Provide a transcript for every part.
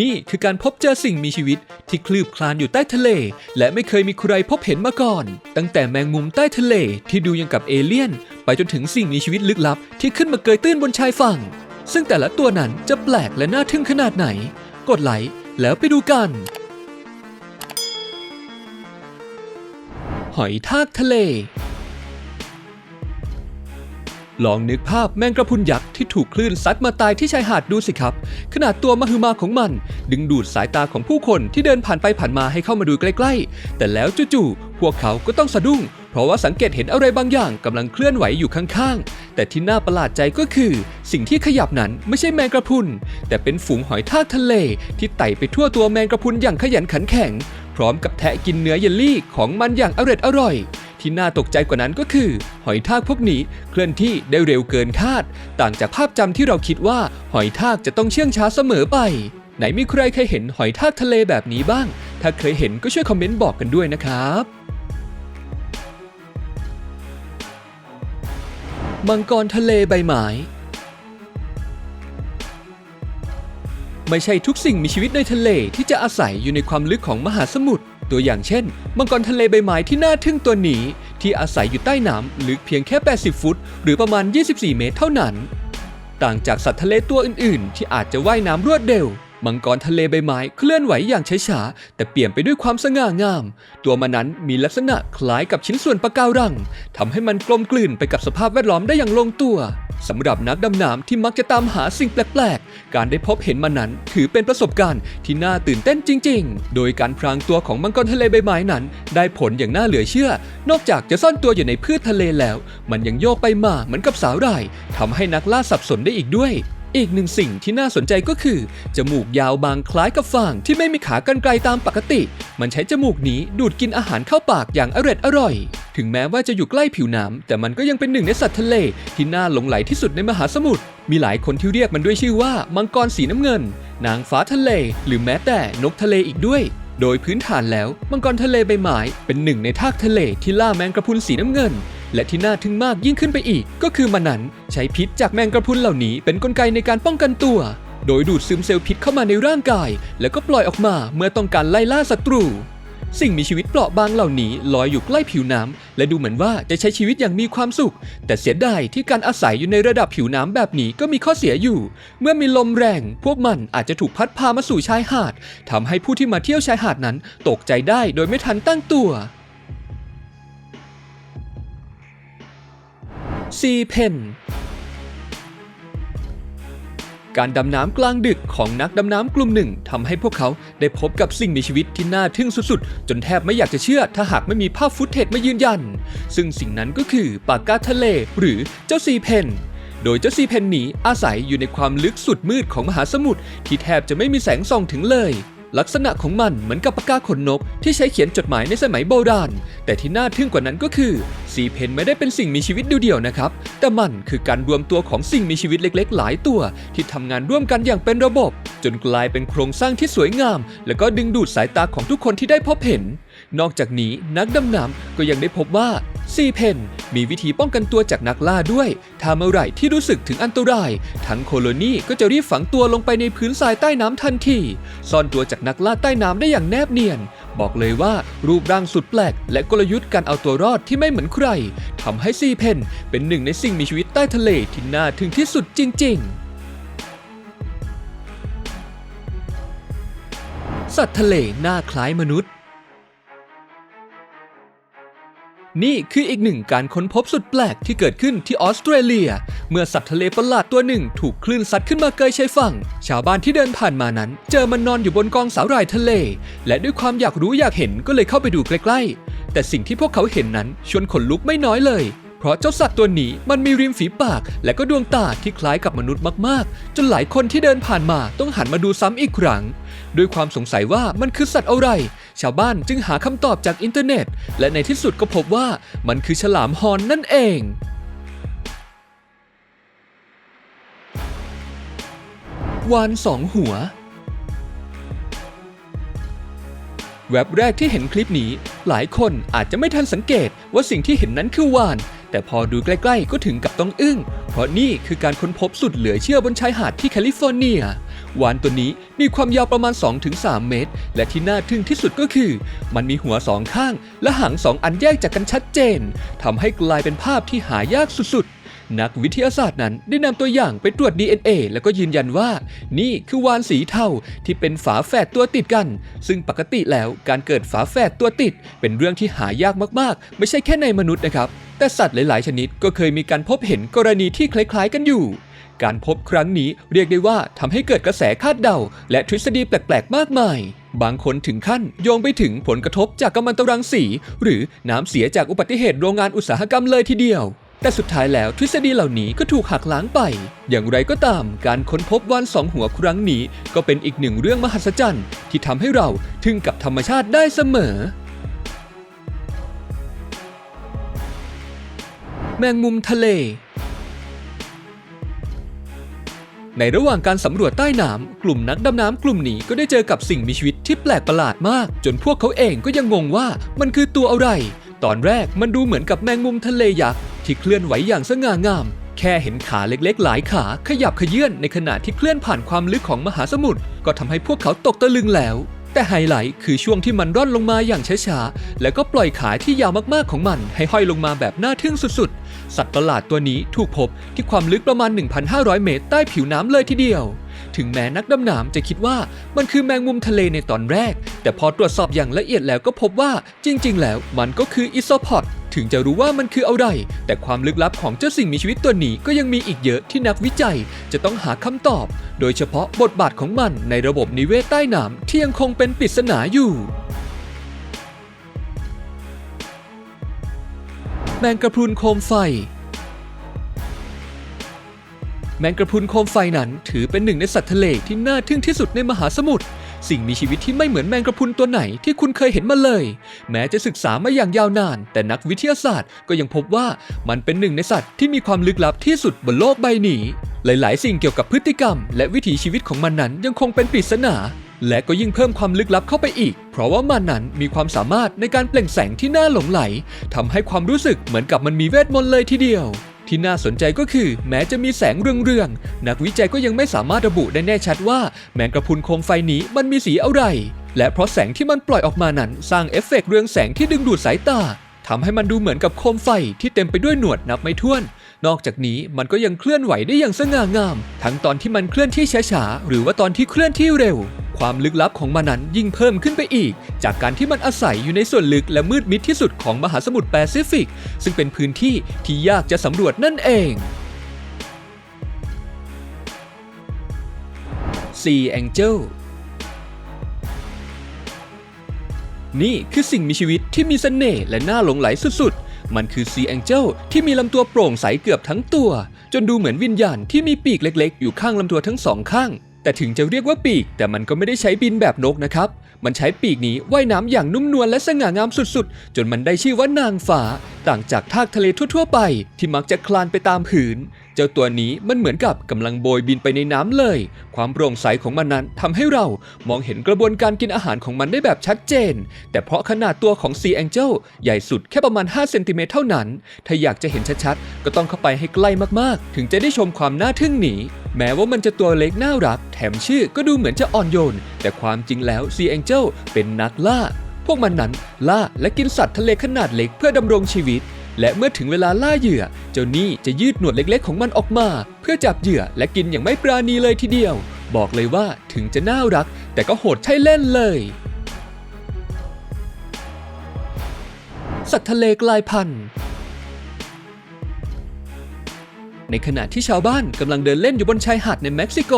นี่คือการพบเจอสิ่งมีชีวิตที่คลืบคลานอยู่ใต้ทะเล และไม่เคยมีใครพบเห็นมาก่อน ตั้งแต่แมงมุมใต้ทะเลที่ดูยังกับเอเลี่ยน ไปจนถึงสิ่งมีชีวิตลึกลับ ที่ขึ้นมาเกยตื้นบนชายฝั่ง ซึ่งแต่ละตัวนั้นจะแปลกและน่าทึ่งขนาดไหน กดไลค์แล้วไปดูกัน หอยทากทะเล ลองนึกภาพแมงกระพุนยักษ์ที่ถูกคลื่นซัดมาตายที่ชายหาดดูสิครับ ขนาดตัวมหึมาของมัน ดึงดูดสายตาของผู้คนที่เดินผ่านไปผ่านมาให้เข้ามาดูใกล้ๆ แต่แล้วจู่ๆพวกเขาก็ต้องสะดุ้ง เพราะว่าสังเกตเห็นอะไรบางอย่างกำลังเคลื่อนไหวอยู่ข้างๆ แต่ที่น่าประหลาดใจก็คือ สิ่งที่ขยับนั้นไม่ใช่แมงกระพุน แต่เป็นฝูงหอยทากทะเล ที่ไต่ไปทั่วตัวแมงกระพุนอย่างขยันขันแข็ง พร้อมกับแทะกินเนื้อเยลลี่ของมันอย่างอร่อยอร่อย ที่น่าตกใจกว่านั้นก็คือ หอยทากพวกนี้เคลื่อนที่ได้เร็วเกินคาด ต่างจากภาพจำที่เราคิดว่าหอยทากจะต้องเชื่องช้าเสมอไป ไหนมีใครเคยเห็นหอยทากทะเลแบบนี้บ้าง ถ้าเคยเห็นก็ช่วยคอมเมนต์บอกกันด้วยนะครับมังกรทะเลใบไม้ไม่ใช่ทุกสิ่งมีชีวิตในทะเลที่จะอาศัยอยู่ในความลึกของมหาสมุทร ตัวอย่างเช่น มังกรทะเลใบไม้ที่น่าทึ่งตัวนี้ ที่อาศัยอยู่ใต้น้ำลึกเพียงแค่ 80 ฟุต หรือประมาณ 24 เมตรเท่านั้น ต่างจากสัตว์ทะเลตัวอื่น ๆ ที่อาจจะว่ายน้ำรวดเร็ว มังกรทะเลใบไม้เคลื่อนไหวอย่างช้าๆแต่เปลี่ยนไปด้วยความสง่างาม ตัวมันนั้นมีลักษณะคล้ายกับชิ้นส่วนปะการังทำให้มันกลมกลืนไปกับสภาพแวดล้อมได้อย่างลงตัว สำหรับนักดำน้ำที่มักจะตามหาสิ่งแปลกๆ การได้พบเห็นมันนั้น ถือเป็นประสบการณ์ที่น่าตื่นเต้นจริง ๆ โดยการพรางตัวของมังกรทะเลใบไม้นั้น ได้ผลอย่างน่าเหลือเชื่อ นอกจากจะซ่อนตัวอยู่ในพืชทะเลแล้ว มันยังโยกไปมาเหมือนกับสาหร่ายทำให้นักล่าสับสนได้อีกด้วยอีกหนึ่งสิ่งที่น่าสนใจก็คือ จมูกยาวบางคล้ายกับฟางที่ไม่มีขากรรไกรตามปกติ มันใช้จมูกนี้ดูดกินอาหารเข้าปากอย่างอร็ดอร่อย ถึงแม้ว่าจะอยู่ใกล้ผิวน้ำแต่มันก็ยังเป็นหนึ่งในสัตว์ทะเล ที่น่าหลงไหลที่สุดในมหาสมุทร มีหลายคนที่เรียกมันด้วยชื่อว่ามังกรสีน้ำเงิน นางฟ้าทะเล หรือแม้แต่นกทะเลอีกด้วย โดยพื้นฐานแล้วมังกรทะเลใบไม้เป็นหนึ่งในทากทะเลที่ล่าแมงกระพุนสีน้ำเงิน และที่น่าทึ่งมากยิ่งขึ้นไปอีก ก็คือมันนั้นใช้พิษจากแมงกระพุนเหล่านี้เป็นกลไกในการป้องกันตัว โดยดูดซึมเซลล์พิษเข้ามาในร่างกาย แล้วก็ปล่อยออกมาเมื่อต้องการไล่ล่าศัตรู สิ่งมีชีวิตเปราะบางเหล่านี้ลอยอยู่ใกล้ผิวน้ำและดูเหมือนว่าจะใช้ชีวิตอย่างมีความสุข แต่เสียดายที่การอาศัยอยู่ในระดับผิวน้ำแบบนี้ก็มีข้อเสียอยู่ เมื่อมีลมแรง พวกมันอาจจะถูกพัดพามาสู่ชายหาดทำให้ผู้ที่มาเที่ยวชายหาดนั้นตกใจได้โดยไม่ทันตั้งตัวซีเพน การดำน้ำกลางดึกของนักดำน้ำกลุ่มหนึ่งทำให้พวกเขาได้พบกับสิ่งมีชีวิตที่น่าทึ่งสุดๆ จนแทบไม่อยากจะเชื่อถ้าหากไม่มีภาพฟุตเทจมายืนยัน ซึ่งสิ่งนั้นก็คือปากกาทะเลหรือเจ้าซีเพนโดยเจ้าซีเพนนี้อาศัยอยู่ในความลึกสุดมืดของมหาสมุทรที่แทบจะไม่มีแสงส่องถึงเลย ลักษณะของมันเหมือนกับปากกาขนนก ที่ใช้เขียนจดหมายในสมัยโบราณ แต่ที่น่าทึ่งกว่านั้นก็คือซีเพนไม่ได้เป็นสิ่งมีชีวิตเดียวๆนะครับ แต่มันคือการรวมตัวของสิ่งมีชีวิตเล็ก ๆ หลายตัว ที่ทำงานร่วมกันอย่างเป็นระบบ จนกลายเป็นโครงสร้างที่สวยงาม และก็ดึงดูดสายตาของทุกคนที่ได้พบเห็น นอกจากนี้นักดำน้ำก็ยังได้พบว่า ซีเพนมีวิธีป้องกันตัวจากนักล่าด้วย ถ้าเมื่อไหร่ที่รู้สึกถึงอันตราย ทั้งโคโลนีก็จะรีบฝังตัวลงไปในพื้นทรายใต้น้ำทันที ซ่อนตัวจากนักล่าใต้น้ำได้อย่างแนบเนียน บอกเลยว่ารูปร่างสุดแปลก และกลยุทธ์การเอาตัวรอดที่ไม่เหมือนใครทำให้ซีเพนเป็นหนึ่งในสิ่งมีชีวิตใต้ทะเลที่น่าทึ่งที่สุดจริง ๆสัตว์ทะเลหน้าคล้ายมนุษย์ นี่คืออีกหนึ่งการค้นพบสุดแปลกที่เกิดขึ้นที่ออสเตรเลีย เมื่อสัตว์ทะเลประหลาดตัวหนึ่ง ถูกคลื่นซัดขึ้นมาเกยชายฝั่ง ชาวบ้านที่เดินผ่านมานั้น เจอมันนอนอยู่บนกองสาหร่ายทะเล และด้วยความอยากรู้อยากเห็นก็เลยเข้าไปดูใกล้ๆ แต่สิ่งที่พวกเขาเห็นนั้นชวนขนลุกไม่น้อยเลย ราะเจ้าสัตว์ตัวนี้มันมีริมฝีปาก และก็ดวงตาที่คล้ายกับมนุษย์มากๆ จนหลายคนที่เดินผ่านมาต้องหันมาดูซ้ำอีกครั้ง ด้วยความสงสัยว่ามันคือสัตว์อะไร ชาวบ้านจึงหาคำตอบจากอินเทอร์เน็ต และในที่สุดก็พบว่ามันคือฉลามฮอนนั่นเองวานสองหัว แวบแรกที่เห็นคลิปนี้ หลายคนอาจจะไม่ทันสังเกตว่าสิ่งที่เห็นนั้นคือวาน แต่พอดูใกล้ๆก็ถึงกับต้องอึ้ง เพราะนี่คือการค้นพบสุดเหลือเชื่อบนชายหาดที่แคลิฟอร์เนียวานตัวนี้มีความยาวประมาณ 2-3 เมตร และที่น่าทึ่งที่สุดก็คือ มันมีหัวสองข้าง และหางสองอันแยกจากกันชัดเจนทำให้กลายเป็นภาพที่หายากสุดๆ นักวิทยาศาสตร์นั้นได้นำตัวอย่างไปตรวจ DNA แล้วก็ยืนยันว่า นี่คือวานสีเทาที่เป็นฝาแฝดตัวติดกัน ซึ่งปกติแล้วการเกิดฝาแฝดตัวติด เป็นเรื่องที่หายากมากๆ ไม่ใช่แค่ในมนุษย์นะครับ แต่สัตว์หลาย ๆ ชนิดก็เคยมีการพบเห็นกรณีที่คล้าย ๆ กันอยู่ การพบครั้งนี้เรียกได้ว่าทำให้เกิดกระแสคาดเดา และทฤษฎีแปลก ๆ มากมาย บางคนถึงขั้นโยงไปถึงผลกระทบจากกัมมันตรังสี หรือน้ำเสียจากอุบัติเหตุโรงงานอุตสาหกรรมเลยทีเดียวแต่สุดท้ายแล้วทฤษฎีเหล่านี้ก็ถูกหักล้างไป อย่างไรก็ตาม การค้นพบวานสองหัวครั้งนี้ ก็เป็นอีกหนึ่งเรื่องมหัศจรรย์ ที่ทำให้เราทึ่งกับธรรมชาติได้เสมอ แมงมุมทะเล ในระหว่างการสำรวจใต้น้ำกลุ่มนักดำน้ำกลุ่มนี้ก็ได้เจอกับสิ่งมีชีวิตที่แปลกประหลาดมาก จนพวกเขาเองก็ยังงงว่ามันคือตัวอะไร ตอนแรกมันดูเหมือนกับแมงมุมทะเลยักษ์ที่เคลื่อนไหวอย่างสง่างาม แค่เห็นขาเล็กๆ หลายขาขยับเขยื่อนในขณะที่เคลื่อนผ่านความลึกของมหาสมุทรก็ทำให้พวกเขาตกตะลึงแล้วแต่ไฮไลท์คือช่วงที่มันร่อนลงมาอย่างช้าๆ แล้วก็ปล่อยขาที่ยาวมากๆของมันให้ห้อยลงมาแบบน่าทึ่งสุดๆ สัตว์ประหลาดตัวนี้ถูกพบที่ความลึกประมาณ 1,500 เมตรใต้ผิวน้ำเลยทีเดียว ถึงแม้นักดำน้ำจะคิดว่ามันคือแมงมุมทะเลในตอนแรก แต่พอตรวจสอบอย่างละเอียดแล้วก็พบว่าจริง ๆ แล้วมันก็คืออิโซพอดถึงจะรู้ว่ามันคืออะไร แต่ความลึกลับของเจ้าสิ่งมีชีวิตตัวนี้ก็ยังมีอีกเยอะที่นักวิจัยจะต้องหาคำตอบ โดยเฉพาะบทบาทของมันในระบบนิเวศใต้น้ำที่ยังคงเป็นปริศนาอยู่ แมงกระพรุนโคมไฟ แมงกระพรุนโคมไฟนั้นถือเป็นหนึ่งในสัตว์ทะเลที่น่าทึ่งที่สุดในมหาสมุทร สิ่งมีชีวิตที่ไม่เหมือนแมงกระพรุนตัวไหนที่คุณเคยเห็นมาเลย แม้จะศึกษามาอย่างยาวนาน แต่นักวิทยาศาสตร์ก็ยังพบว่ามันเป็นหนึ่งในสัตว์ที่มีความลึกลับที่สุดบนโลกใบนี้ หลาย ๆ สิ่งเกี่ยวกับพฤติกรรม และวิถีชีวิตของมันนั้นยังคงเป็นปริศนา และก็ยิ่งเพิ่มความลึกลับเข้าไปอีก เพราะว่ามันนั้นมีความสามารถในการเปล่งแสงที่น่าหลงไหลทำให้ความรู้สึกเหมือนกับมันมีเวทมนต์เลยทีเดียว ที่น่าสนใจก็คือ แม้จะมีแสงเรืองๆนักวิจัยก็ยังไม่สามารถระบุได้แน่ชัดว่า แมงกระพุนโคมไฟนี้มันมีสีอะไร และเพราะแสงที่มันปล่อยออกมานั้น สร้างเอฟเฟกต์เรืองแสงที่ดึงดูดสายตาทำให้มันดูเหมือนกับโคมไฟที่เต็มไปด้วยหนวดนับไม่ถ้วน นอกจากนี้มันก็ยังเคลื่อนไหวได้อย่างสง่างาม ทั้งตอนที่มันเคลื่อนที่ช้าๆ หรือว่าตอนที่เคลื่อนที่เร็ว ความลึกลับของมันนั้นยิ่งเพิ่มขึ้นไปอีก จากการที่มันอาศัยอยู่ในส่วนลึกและมืดมิดที่สุดของมหาสมุทรแปซิฟิก ซึ่งเป็นพื้นที่ที่ยากจะสำรวจนั่นเอง Sea Angel นี่คือสิ่งมีชีวิตที่มีเสน่ห์และน่าหลงไหลสุดๆ มันคือ Sea Angel ที่มีลำตัวโปร่งใสเกือบทั้งตัว จนดูเหมือนวิญญาณที่มีปีกเล็กๆ อยู่ข้างลำตัวทั้งสองข้าง แต่ถึงจะเรียกว่าปีก แต่มันก็ไม่ได้ใช้บินแบบนกนะครับ มันใช้ปีกนี้ว่ายน้ำอย่างนุ่มนวลและสง่างามสุดๆ จนมันได้ชื่อว่านางฟ้า ต่างจากทากทะเลทั่วๆไป ที่มักจะคลานไปตามผืน เจ้าตัวนี้มันเหมือนกับกำลังโบยบินไปในน้ำเลย ความโปร่งใสของมันนั้นทำให้เรามองเห็นกระบวนการกินอาหารของมันได้แบบชัดเจน แต่เพราะขนาดตัวของ Sea Angel ใหญ่สุดแค่ประมาณ 5 เซนติเมตรเท่านั้น ถ้าอยากจะเห็นชัดๆ ก็ต้องเข้าไปให้ใกล้มากๆ ถึงจะได้ชมความน่าทึ่งนี้แม้ว่ามันจะตัวเล็กน่ารัก แถมชื่อก็ดูเหมือนจะอ่อนโยน แต่ความจริงแล้ว Sea Angel เป็นนักล่า พวกมันนั้นล่าและกินสัตว์ทะเลขนาดเล็กเพื่อดำรงชีวิต และเมื่อถึงเวลาล่าเหยื่อ เจ้านี่จะยืดหนวดเล็กๆ ของมันออกมา เพื่อจับเหยื่อและกินอย่างไม่ปราณีเลยทีเดียว บอกเลยว่าถึงจะน่ารัก แต่ก็โหดใช่เล่นเลย สัตว์ทะเลกลายพันธุ์ ในขณะที่ชาวบ้านกำลังเดินเล่นอยู่บนชายหาดในเม็กซิโก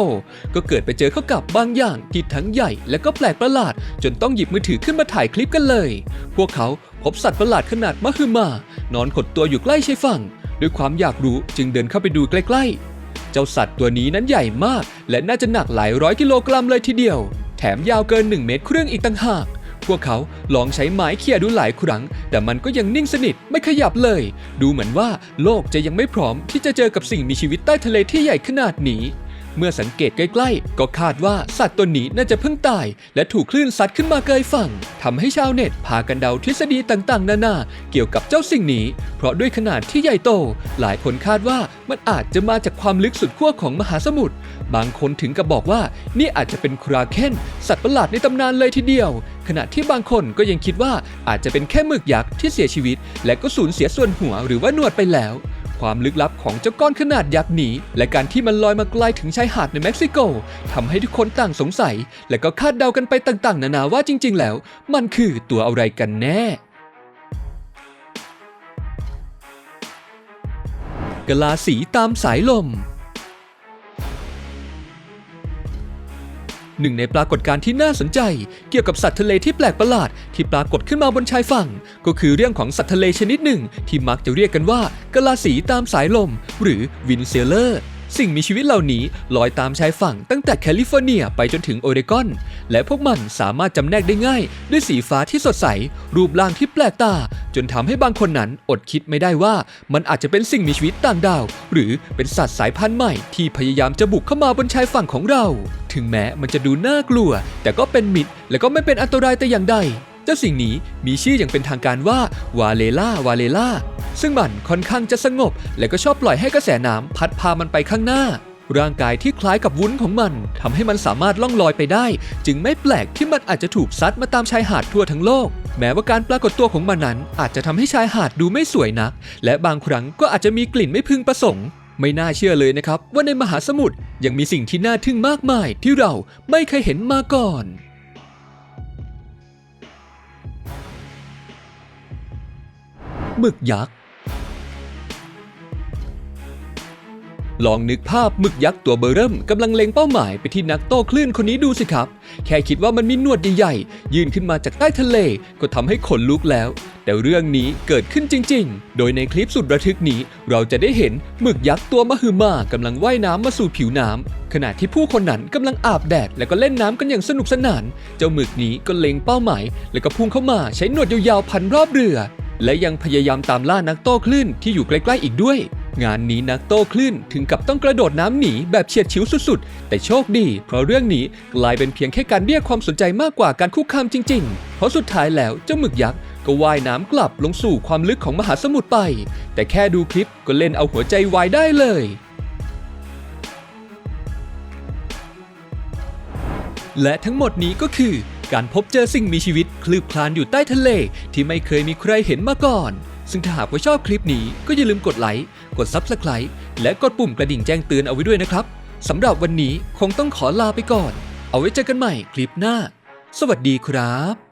ก็เกิดไปเจอเข้ากับบางอย่างที่ทั้งใหญ่และก็แปลกประหลาด จนต้องหยิบมือถือขึ้นมาถ่ายคลิปกันเลย พวกเขาพบสัตว์ประหลาดขนาดมหึมา นอนขดตัวอยู่ใกล้ชายฝั่ง ด้วยความอยากรู้จึงเดินเข้าไปดูใกล้ๆ เจ้าสัตว์ตัวนี้นั้นใหญ่มาก และน่าจะหนักหลายร้อยกิโลกรัมเลยทีเดียว แถมยาวเกิน 1 เมตรครึ่งอีกต่างหาก พวกเขาลองใช้ไม้เขี่ยดูหลายครั้ง แต่มันก็ยังนิ่งสนิทไม่ขยับเลย ดูเหมือนว่าโลกจะยังไม่พร้อมที่จะเจอกับสิ่งมีชีวิตใต้ทะเลที่ใหญ่ขนาดนี้ เมื่อสังเกตใกล้ๆ ก็คาดว่าสัตว์ตัวนี้น่าจะเพิ่งตาย และถูกคลื่นซัดขึ้นมาเกยฝั่งทำให้ชาวเน็ตพากันเดาทฤษฎีต่างๆ นานาเกี่ยวกับเจ้าสิ่งนี้ เพราะด้วยขนาดที่ใหญ่โต หลายคนคาดว่ามันอาจจะมาจากความลึกสุดขั้วของมหาสมุทรบางคนถึงกับบอกว่านี่อาจจะเป็นคราเคนสัตว์ประหลาดในตำนานเลยทีเดียว ขณะที่บางคนก็ยังคิดว่าอาจจะเป็นแค่หมึกยักษ์ที่เสียชีวิต และก็สูญเสียส่วนหัวหรือว่าหนวดไปแล้ว ความลึกลับของเจ้าก้อนขนาดยักษ์นี้ และการที่มันลอยมาไกลถึงชายหาดในเม็กซิโกทำให้ทุกคนต่างสงสัย และก็คาดเดากันไปต่างๆ นานาว่าจริง ๆ แล้ว มันคือตัวอะไรกันแน่กะลาสีตามสายลม หนึ่งในปรากฏการณ์ที่น่าสนใจ เกี่ยวกับสัตว์ทะเลที่แปลกประหลาดที่ปรากฏขึ้นมาบนชายฝั่ง ก็คือเรื่องของสัตว์ทะเลชนิดหนึ่ง ที่มักจะเรียกกันว่ากะลาสีตามสายลม หรือวินเซเลอร์สิ่งมีชีวิตเหล่านี้ลอยตามชายฝั่งตั้งแต่แคลิฟอร์เนียไปจนถึงโอเรกอน และพวกมันสามารถจำแนกได้ง่าย ด้วยสีฟ้าที่สดใส รูปร่างที่แปลกตา นทำให้บางคนนั้นอดคิดไม่ได้ว่ามันอาจจะเป็นสิ่งมีชีวิตต่างดาว หรือเป็นสัตว์สายพันธุ์ใหม่ที่พยายามจะบุกเข้ามาบนชายฝั่งของเรา ถึงแม้มันจะดูน่ากลัว แต่ก็เป็นมิตรและก็ไม่เป็นอันตรายแต่อย่างใดเจ้าสิ่งนี้มีชื่ออย่างเป็นทางการว่าวาเลล่าวาเลล่าซึ่งมันค่อนข้างจะสงบ และก็ชอบปล่อยให้กระแสน้ำพัดพามันไปข้างหน้า ร่างกายที่คล้ายกับวุ้นของมันทำให้มันสามารถล่องลอยไปได้ จึงไม่แปลกที่มันอาจจะถูกซัดมาตามชายหาดทั่วทั้งโลก แม้ว่าการปรากฏตัวของมันนั้น อาจจะทำให้ชายหาดดูไม่สวยนัก และบางครั้งก็อาจจะมีกลิ่นไม่พึงประสงค์ ไม่น่าเชื่อเลยนะครับว่าในมหาสมุทรยังมีสิ่งที่น่าทึ่งมากมายที่เราไม่เคยเห็นมาก่อนหมึกยักษ์ ลองนึกภาพหมึกยักษ์ตัวเบอร์เริ่มกำลังเล็งเป้าหมายไปที่นักโต้คลื่นคนนี้ดูสิครับ แค่คิดว่ามันมีหนวดใหญ่ๆยืนขึ้นมาจากใต้ทะเล ก็ทำให้ขนลุกแล้ว แต่เรื่องนี้เกิดขึ้นจริง ๆ โดยในคลิปสุดระทึกนี้ เราจะได้เห็นหมึกยักษ์ตัวมหึมากำลังว่ายน้ำมาสู่ผิวน้ำขณะที่ผู้คนนั้นกำลังอาบแดดและก็เล่นน้ำกันอย่างสนุกสนาน เจ้าหมึกนี้ก็เล็งเป้าหมาย แล้วก็พุ่งเข้ามาใช้หนวดยาวๆพันรอบเรือ และยังพยายามตามล่านักโต้คลื่นที่อยู่ใกล้ๆอีกด้วย งานนี้นักโต้คลื่นถึงกับต้องกระโดดน้ำหนีแบบเฉียดฉิวสุดๆ แต่โชคดี เพราะเรื่องนี้กลายเป็นเพียงแค่การเรียกความสนใจมากกว่าการคุกคามจริงๆ เพราะสุดท้ายแล้วเจ้าหมึกยักษ์ก็ว่ายน้ำกลับลงสู่ความลึกของมหาสมุทรไป แต่แค่ดูคลิปก็เล่นเอาหัวใจวายได้เลยและทั้งหมดนี้ก็คือ การพบเจอสิ่งมีชีวิตคลืบคลานอยู่ใต้ทะเลที่ไม่เคยมีใครเห็นมาก่อน ซึ่งถ้าหากว่าชอบคลิปนี้ก็อย่าลืมกดไลค์ กด Subscribe และกดปุ่มกระดิ่งแจ้งเตือนเอาไว้ด้วยนะครับสำหรับวันนี้คงต้องขอลาไปก่อน เอาไว้เจอกันใหม่คลิปหน้า สวัสดีครับ